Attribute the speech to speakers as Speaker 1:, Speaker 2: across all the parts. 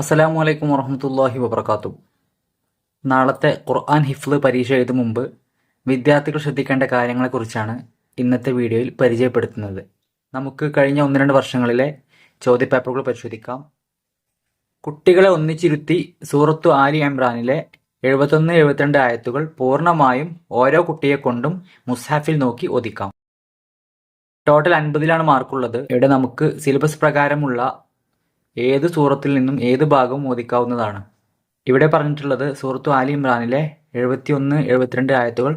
Speaker 1: അസ്സലാമു അലൈക്കും വറഹമത്തല്ലാഹി വബർക്കാത്തു നാളത്തെ ഖുർആൻ ഹിഫ്ല് പരീക്ഷ എഴുതും മുമ്പ് വിദ്യാർത്ഥികൾ ശ്രദ്ധിക്കേണ്ട കാര്യങ്ങളെക്കുറിച്ചാണ് ഇന്നത്തെ വീഡിയോയിൽ പരിചയപ്പെടുത്തുന്നത്. നമുക്ക് കഴിഞ്ഞ ഒന്ന് രണ്ട് വർഷങ്ങളിലെ ചോദ്യപേപ്പറുകൾ പരിശോധിക്കാം. കുട്ടികളെ ഒന്നിച്ചിരുത്തി സൂറത്തു ആലി ഇമ്രാനിലെ എഴുപത്തൊന്ന് എഴുപത്തിരണ്ട് ആയത്തുകൾ പൂർണമായും ഓരോ കുട്ടിയെ കൊണ്ടും മുസാഫിൽ നോക്കി ഒതുക്കാം ടോട്ടൽ അൻപതിലാണ് മാർക്കുള്ളത്. ഇവിടെ നമുക്ക് സിലബസ് പ്രകാരമുള്ള ഏത് സൂറത്തിൽ നിന്നും ഏത് ഭാഗവും ഓദിക്കാവുന്നതാണ് ഇവിടെ പറഞ്ഞിട്ടുള്ളത് സൂറത്തു ആലി ഇമ്രാനിലെ എഴുപത്തിയൊന്ന് എഴുപത്തിരണ്ട് ആയത്തുകൾ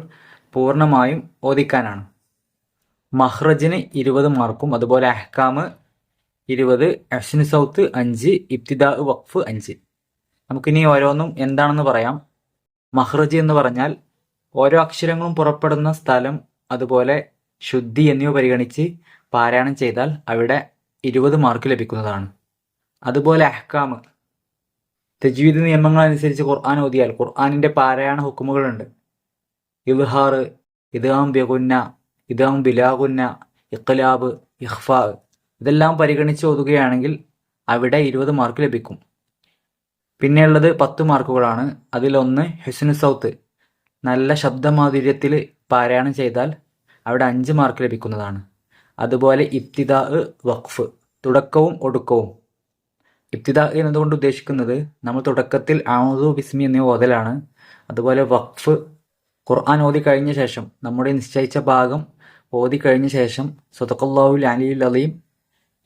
Speaker 1: പൂർണമായും ഓദിക്കാനാണ് മഹ്റജിന് ഇരുപത് മാർക്കും അതുപോലെ അഹ്കാമ് ഇരുപത് അഷ്ന് സൗത്ത് അഞ്ച് ഇബ്തിദാ വഖഫ് അഞ്ച്. നമുക്കിനി ഓരോന്നും എന്താണെന്ന് പറയാം. മഹ്റജ് എന്ന് പറഞ്ഞാൽ ഓരോ അക്ഷരങ്ങളും പുറപ്പെടുന്ന സ്ഥലം അതുപോലെ ശുദ്ധി എന്നിവ പരിഗണിച്ച് പാരായണം ചെയ്താൽ അവിടെ ഇരുപത് മാർക്ക് ലഭിക്കുന്നതാണ്. അതുപോലെ അഹ്കാമ് തജ്വീദ് നിയമങ്ങൾ അനുസരിച്ച് ഖുർആൻ ഓതിയാൽ ഖുർആാനിന്റെ പാരായണ ഹുക്കുമുകളുണ്ട്. ഇബ്ഹാർ ഇതാം ബെഗുന്ന ഇതാം ബിലാഗുന്ന ഇഖ്ലാബ് ഇഖ്ഫാ ഇതെല്ലാം പരിഗണിച്ച് ഓതുകയാണെങ്കിൽ അവിടെ ഇരുപത് മാർക്ക് ലഭിക്കും. പിന്നെയുള്ളത് പത്ത് മാർക്കുകളാണ്. അതിലൊന്ന് ഹുസ്നു സൗത്ത്. നല്ല ശബ്ദമാധുര്യത്തിൽ പാരായണം ചെയ്താൽ അവിടെ അഞ്ച് മാർക്ക് ലഭിക്കുന്നതാണ്. അതുപോലെ ഇബ്തിദാ വഖഫ് തുടക്കവും ഒടുക്കവും. ഇബ്തിദ എന്നതുകൊണ്ട് ഉദ്ദേശിക്കുന്നത് നമ്മൾ തുടക്കത്തിൽ ആമദു ബിസ്മി എന്നിവ ഓതലാണ്. അതുപോലെ വഖഫ് ഖുർആൻ ഓതി കഴിഞ്ഞ ശേഷം നമ്മുടെ നിശ്ചയിച്ച ഭാഗം ഓതി കഴിഞ്ഞ ശേഷം സ്വതക്കുല്ലാഹുൽ അലിയുൽ അലീം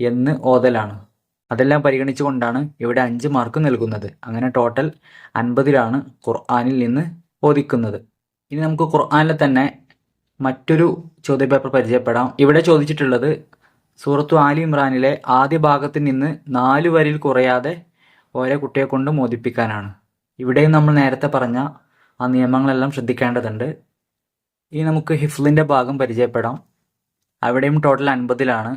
Speaker 1: എന്ന് ഓതലാണ്. അതെല്ലാം പരിഗണിച്ചുകൊണ്ടാണ് ഇവിടെ അഞ്ച് മാർക്ക് നൽകുന്നത്. അങ്ങനെ ടോട്ടൽ അൻപതിലാണ് ഖുർആനിൽ നിന്ന് ഓദിക്കുന്നത് ഇനി നമുക്ക് ഖുർആാനിൽ തന്നെ മറ്റൊരു ചോദ്യപേപ്പർ പരിചയപ്പെടാം. ഇവിടെ ചോദിച്ചിട്ടുള്ളത് സൂറത്തു ആലി ഇമ്രാനിലെ ആദ്യ ഭാഗത്ത് നിന്ന് നാല് വരിയിൽ കുറയാതെ ഓരോ കുട്ടിയെ കൊണ്ട് മോദിപ്പിക്കാനാണ്. ഇവിടെയും നമ്മൾ നേരത്തെ പറഞ്ഞ ആ നിയമങ്ങളെല്ലാം ശ്രദ്ധിക്കേണ്ടതുണ്ട്. ഇനി നമുക്ക് ഹിഫ്ലിന്റെ ഭാഗം പരിചയപ്പെടാം. അവിടെയും ടോട്ടൽ അൻപതിലാണ്.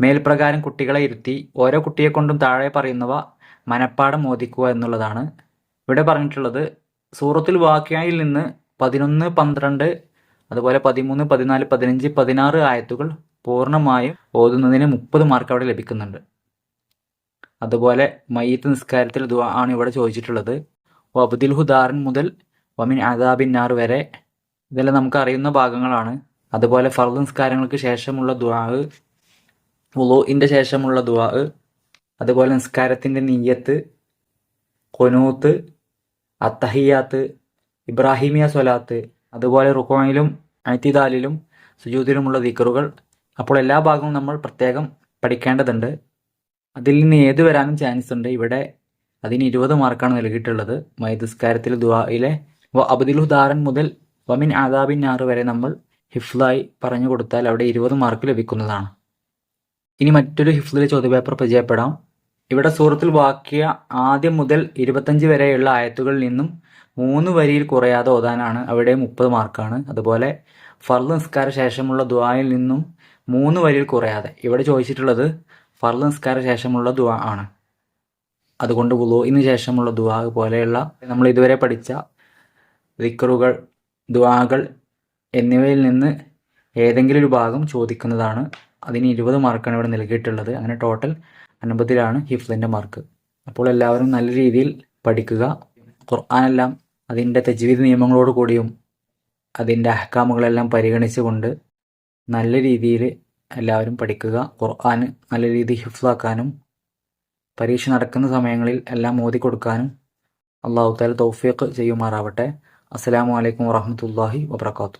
Speaker 1: മേൽപ്രകാരം കുട്ടികളെ ഇരുത്തി ഓരോ കുട്ടിയെ കൊണ്ടും താഴെ പറയുന്നവ മനപ്പാടം മോദിക്കുക എന്നുള്ളതാണ്. ഇവിടെ പറഞ്ഞിട്ടുള്ളത് സൂറത്തിൽ വാക്യായിൽ നിന്ന് പതിനൊന്ന് പന്ത്രണ്ട് അതുപോലെ പതിമൂന്ന് പതിനാല് പതിനഞ്ച് പതിനാറ് ആയത്തുകൾ പൂർണമായും ഓതുന്നതിന് മുപ്പത് മാർക്ക് അവിടെ ലഭിക്കുന്നുണ്ട്. അതുപോലെ മയ്യത്ത് നിസ്കാരത്തിൽ ദുആ ആണ് ഇവിടെ ചോദിച്ചിട്ടുള്ളത്. വബ്ദിൽ ഹുദാറൻ മുതൽ വമിൻ അദാബിന്നാർ വരെ ഇതെല്ലാം നമുക്ക് അറിയുന്ന ഭാഗങ്ങളാണ്. അതുപോലെ ഫർദ് നിസ്കാരങ്ങൾക്ക് ശേഷമുള്ള ദുആ വുളുഇന്റെ ശേഷമുള്ള ദുആ അതുപോലെ നിസ്കാരത്തിന്റെ നീയത്ത് കൊനൂത്ത് അത്തഹിയാത്ത് ഇബ്രാഹിമിയ സ്വലാത്ത് അതുപോലെ റുക്കോയിലും ഐതിദാലിലും സുജൂദിലുമുള്ള ദിക്കറുകൾ അപ്പോൾ എല്ലാ ഭാഗവും നമ്മൾ പ്രത്യേകം പഠിക്കേണ്ടതുണ്ട്. അതിൽ നിന്ന് ഏത് വരാനും ചാൻസ് ഉണ്ട്. ഇവിടെ അതിന് ഇരുപത് മാർക്കാണ് നൽകിയിട്ടുള്ളത്. മൈദസ്കാരത്തിൽ ദുആയിലെ അബ്ദുൽഹുദാറൻ മുതൽ വമിൻ ആദാബിൻ ആറ് വരെ നമ്മൾ ഹിഫ്ലായി പറഞ്ഞു കൊടുത്താൽ അവിടെ ഇരുപത് മാർക്ക് ലഭിക്കുന്നതാണ്. ഇനി മറ്റൊരു ഹിഫ്ലിലെ ചോദ്യപേപ്പർ പരിചയപ്പെടാം. ഇവിടെ സൂറത്തിൽ വാക്കിയ ആദ്യം മുതൽ ഇരുപത്തഞ്ച് വരെയുള്ള ആയത്തുകളിൽ നിന്നും മൂന്ന് വരിയിൽ കുറയാതെ ഓതാനാണ്. അവിടെ മുപ്പത് മാർക്കാണ്. അതുപോലെ ഫർദ് നിസ്കാര ശേഷമുള്ള ദുആയിൽ നിന്നും മൂന്ന് വരിയിൽ കുറയാതെ. ഇവിടെ ചോദിച്ചിട്ടുള്ളത് ഫർദ് നിസ്കാര ശേഷമുള്ള ദുവാ ആണ്. അതുകൊണ്ട് വുളുഇന് ശേഷമുള്ള ദുവാ പോലെയുള്ള നമ്മൾ ഇതുവരെ പഠിച്ച ദിക്കറുകൾ ദുആകൾ എന്നിവയിൽ നിന്ന് ഏതെങ്കിലും ഒരു ഭാഗം ചോദിക്കുന്നതാണ്. അതിന് ഇരുപത് മാർക്കാണ് ഇവിടെ നൽകിയിട്ടുള്ളത്. അങ്ങനെ ടോട്ടൽ അൻപതിലാണ് ഹിഫ്ലിന്റെ മാർക്ക്. അപ്പോൾ എല്ലാവരും നല്ല രീതിയിൽ പഠിക്കുക. ഖുർആാനെല്ലാം അതിന്റെ തജ്വീദ് നിയമങ്ങളോട് കൂടിയും അതിന്റെ അഹ്കാമുകളെല്ലാം പരിഗണിച്ചുകൊണ്ട് നല്ല രീതിയിൽ എല്ലാവരും പഠിക്കുക ഖുർആൻ നല്ല രീതിയിൽ ഹിഫ്ലാക്കാനും പരീക്ഷ നടക്കുന്ന സമയങ്ങളിൽ എല്ലാം ഓതി കൊടുക്കാനും അള്ളാഹു താല തൗഫീഖ് ചെയ്യുമാറാവട്ടെ. അസ്സാം വലൈക്കും വാഹമത്തല്ലാഹി വബർക്കാത്തു